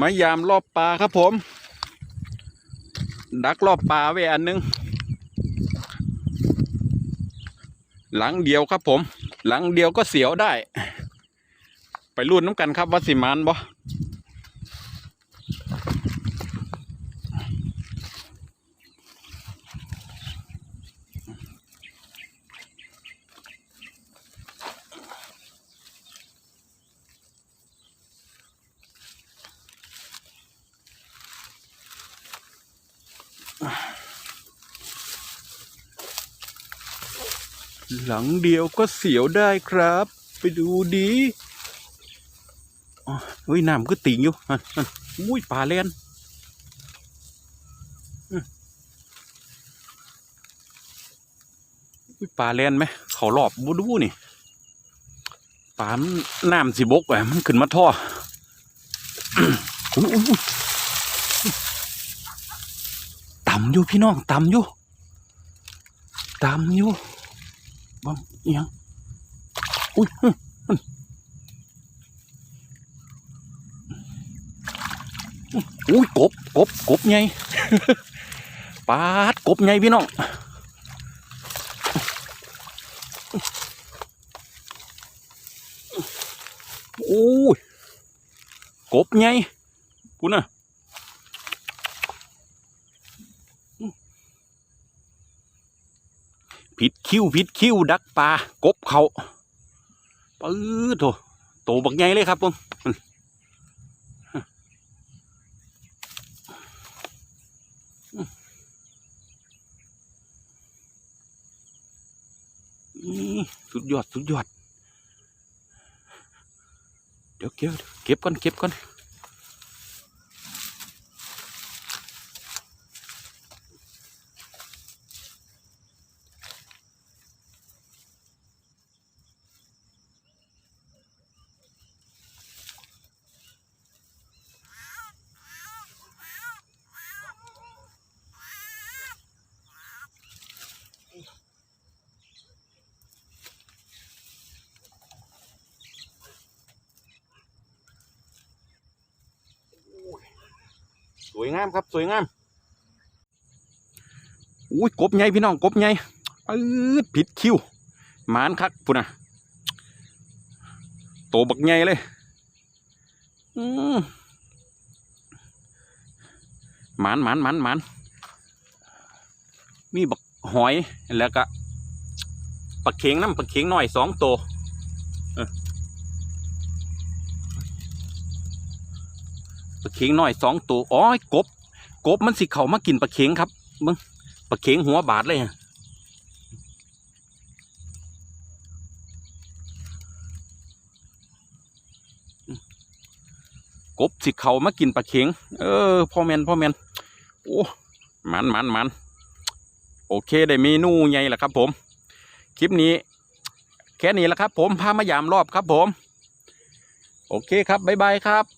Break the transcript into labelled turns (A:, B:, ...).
A: มายามรอบปลาครับผม ดักรอบปลาไว้อันหนึง หลังเดียวครับผม หลังเดียวก็เสียวได้ ไปรุ่นน้ำกันครับว่าสิมานบ่ หลังเดียวก็เสียวได้ครับ ไปดูดีอ๋อเฮ้ยน้ำก็ติ่งอยู่อุ้ยปลาเล่นมุ้ยปลาเล่นไหมเขารอบบูดูนี่ปลาน้ำสิบกแหวมันขึ้นมาท่ออุ้ยำอยู่พี่น้องตำอยู่ตำอยู่บังเอียงอุ้ยอุ้ยกบกบกบไงปาดกบไงพี่น้องโอ้ยกบไงกูน่ะ ผิดคิ้วผิดคิ้วดักปลากบเขาปื้อโถโตบักใหญ่เลยครับผมสุดยอด สุดยอด เดี๋ยวเก็บเก็บก่อนเก็บก่อน วยงามครับ สวยงามอุ้ยกบใหญ่พี่น้องกบใหญ่ปื๊ดผิดคิวหมานคักพุ่นนะโตบักใหญ่เลยอืมหมานหมานหมานหมานมีบักหอยแล้วก็ปลาเข็งน้ำปลาเข็งหน่อยสองตัวเออ ปลาเข็งน่อยสองตัวอ๋อกบ กบมันสิเขามากินปลาเข็งครับมึงปลาเข็งหัวบาดเลยอะกบสิเขามากินปลาเข็งเออพ่อแมนพ่อแมนโอ้มันมันมันโอเคได้เมนูใหญ่ละครับ ผม คลิปนี้ แค่นี้แหละครับ ผมพามายามรอบครับ ผม โอเคครับบ๊ายบายครับ